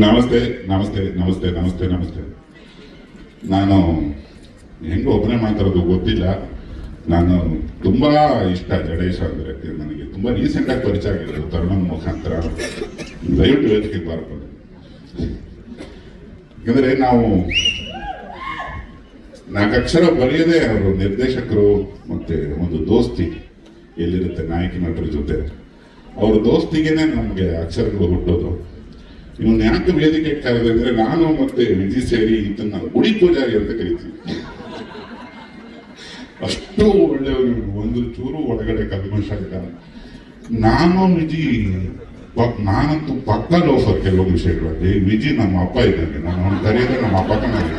ನಮಸ್ತೆ ನಮಸ್ತೆ ನಮಸ್ತೆ ನಮಸ್ತೆ ನಮಸ್ತೆ. ನಾನು ಹೆಂಗೆ ಒಬ್ಬನೇ ಮಾತಾಡೋದು ಗೊತ್ತಿಲ್ಲ. ನಾನು ತುಂಬಾ ಇಷ್ಟ ಜಡೇಶ್ ಅಂದ್ರೆ ನನಗೆ ತುಂಬಾ ರೀಸೆಂಟ್ ಆಗಿ ಪರಿಚಯ ಆಗಿರೋದು ತರುಣ ಮುಖಾಂತರ. ದಯವಿಟ್ಟು ವೇದಿಕೆ ಬಾರಬಹುದು ಯಾಕಂದರೆ ನಾವು ನಾಲ್ಕು ಅಕ್ಷರ ಬರೆಯದೇ ಅವರು ನಿರ್ದೇಶಕರು ಮತ್ತೆ ಒಂದು ದೋಸ್ತಿ ಎಲ್ಲಿರುತ್ತೆ ನಾಯಕಿ ನಟರ ಜೊತೆ. ಅವ್ರ ದೋಸ್ತಿಗೇನೆ ನಮಗೆ ಅಕ್ಷರಗಳು ಹುಟ್ಟೋದು. ಇವನು ಯಾಕೆ ವೇದಿಕೆ ಕರೆದೆ ಅಂದ್ರೆ ನಾನು ಮತ್ತೆ ವಿಜಿ ಸೇರಿ ಇದನ್ನ ಗುಡಿ ಪೂಜಾರಿ ಅಂತ ಕರಿತೀವಿ. ಅಷ್ಟು ಒಳ್ಳೆಯವರು ಒಂದು ಚೂರು ಒಳಗಡೆ ಕಲ್ಮಶ ನಾನು ವಿಜಿ ನಾನಂತೂ ಪಕ್ಕ ಲೋಫರ್ ಕೆಲವು ವಿಷಯಗಳಲ್ಲಿ ವಿಜಿ ನಮ್ಮ ಅಪ್ಪ ಇದ್ದಂಗೆ ನಾನು ಅವ್ನು ಕರೆಯೋದೇ ನಮ್ಮ ಅಪ್ಪ ಕಣಗೆ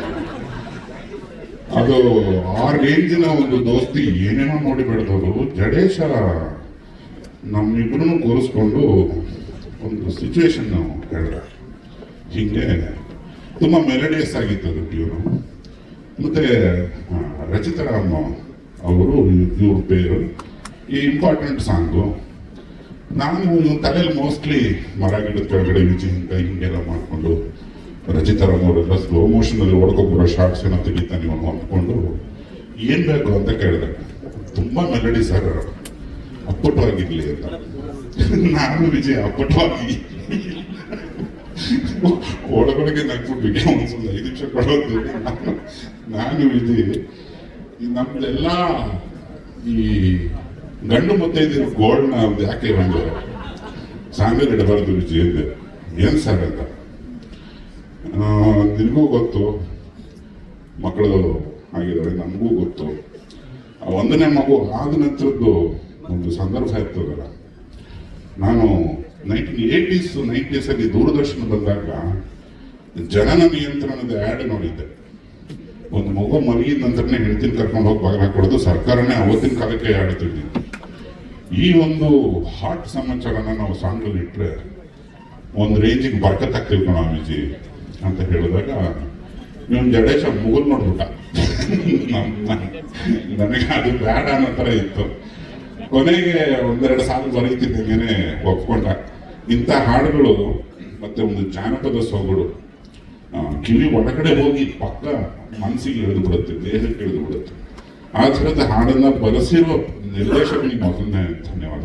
ಅದು ಆ ರೇಂಜಿನ ಒಂದು ದೋಸ್ತಿ ಏನೇನೋ ನೋಡಿ ಬೆಳೆದವರು. ಜಡೇಶ ನಮ್ಮಿಬ್ರು ಕೂರಿಸ್ಕೊಂಡು ಒಂದು ಸಿಚುವೇಶನ್ ಹೇಳಿದ ಹಿಂಗೆ ತುಂಬ ಮೆಲಡಿಯಸ್ ಆಗಿತ್ತು ಅದು ಟ್ಯೂನು ಮತ್ತೆ ರಚಿತರಾಮ ಅವರು ಇವ್ರ ಪೇರು, ಈ ಇಂಪಾರ್ಟೆಂಟ್ ಸಾಂಗು ನಾನು ತಲೆಯಲ್ಲಿ ಮೋಸ್ಟ್ಲಿ ಮರ ಗಿಡದ ಕೆಳಗಡೆ ಹಿಂಗೆ ಹಿಂಗೆಲ್ಲ ಮಾಡಿಕೊಂಡು ರಚಿತಾರಾಮ್ ಅವರೆಲ್ಲ ಸ್ಲೋ ಮೋಷನಲ್ಲಿ ಹೊಡ್ಕೊಬರೋ ಶಾರ್ಟ್ಸ್ ಏನೋ ತೆಗಿತಾನೆ ಅಂದ್ಕೊಂಡು ಏನ್ ಬೇಕು ಅಂತ ಕೇಳಿದೆ. ತುಂಬಾ ಮೆಲಡಿ ಸರ್ ಅಪ್ಪಟವಾಗಿರ್ಲಿ ಅಂತ. ನಾನು ವಿಜಯ ಅಪ್ಪಟವಾಗಿ. ಒಳಗೊಳಗೆ ನಗ್ಬಿಟ್ಬಿಟ್ಟೆ ಒಂದ್ಸಲ ಐದು ನಿಮಿಷ ಕೊಡೋದು. ನಾನು ವಿಜಯ ನಮ್ದೆಲ್ಲ ಈ ಗಂಡು ಮುತ್ತೈದಿರು ಗೋಲ್ಡ್ನ ಅವ್ದು ಯಾಕೆ ಒಂದು ಸಾಂಗಲ್ ಇಡಬಾರ್ದು ವಿಜಯ ಅಂದೆ ಏನು ಸರ್ ಅಂತ? ನಿನಗೂ ಗೊತ್ತು. ಮಕ್ಕಳು ಆಗಿದ್ದಾವೆ ನಮಗೂ ಗೊತ್ತು. ಒಂದನೇ ಮಗು ಆದ ನಂತರದ್ದು ಒಂದು ಸಂದರ್ಭ ಇರ್ತದಲ್ಲ ನಾನು ನೈನ್ಟೀನ್ ಏಯ್ಟೀಸ್ ನೈಂಟೀಸ್ ಅಲ್ಲಿ ದೂರದರ್ಶನ ಬಂದಾಗ ಜನನ ನಿಯಂತ್ರಣದ ಆ್ಯಡ್ ನೋಡಿದ್ದೆ. ಒಂದು ಮಗು ಮಲಗಿದ ನಂತರನೇ ಹೆಂಡತಿನ ಕರ್ಕೊಂಡು ಹೋಗಿ ಬಾಗಿಲು ಕೊಡೋದು ಸರ್ಕಾರನೇ ಅವತ್ತಿನ ಕಾಲಕ್ಕೆ ಆಡ್ತಿದ್ವಿ ಈ ಒಂದು ಹಾಟ್ ಸಮಾಚಾರನ ನಾವು ಸಾಂಗಲ್ಲಿ ಇಟ್ಟರೆ ಒಂದು ರೇಂಜಿಗೆ ಬರ್ಕತ್ತಾಗಿ ತಿಳ್ಕೊಳ ವಿಜಿ ಅಂತ ಹೇಳಿದಾಗ ನೀವು ಜಡೇಶ ಮುಗುಲ್ ನೋಡ್ಬಿಟ್ಟ. ನನಗೆ ಅದು ಬೇಡ ಅನ್ನೋ ಥರ ಇತ್ತು. ಕೊನೆಗೆ ಒಂದೆರಡು ಸಾಲು ಬರೀತಿದ್ದಂಗೆ ಒಪ್ಕೊಂಡ. ಇಂಥ ಹಾಡುಗಳು ಮತ್ತೆ ಒಂದು ಜಾನಪದ ಸೊಗಡು ಕಿವಿ ಒಳಗಡೆ ಹೋಗಿ ಪಕ್ಕ ಮನಸ್ಸಿಗೆ ಇಳಿದು ಬಿಡುತ್ತೆ ದೇಹಕ್ಕೆ ಇಳಿದು ಬಿಡುತ್ತೆ ಆ ಥರದ ಹಾಡನ್ನ ಬಳಸಿರೋ ನಿರ್ದೇಶಕನಿಗೆ ಮೊದಲನೇ ಧನ್ಯವಾದ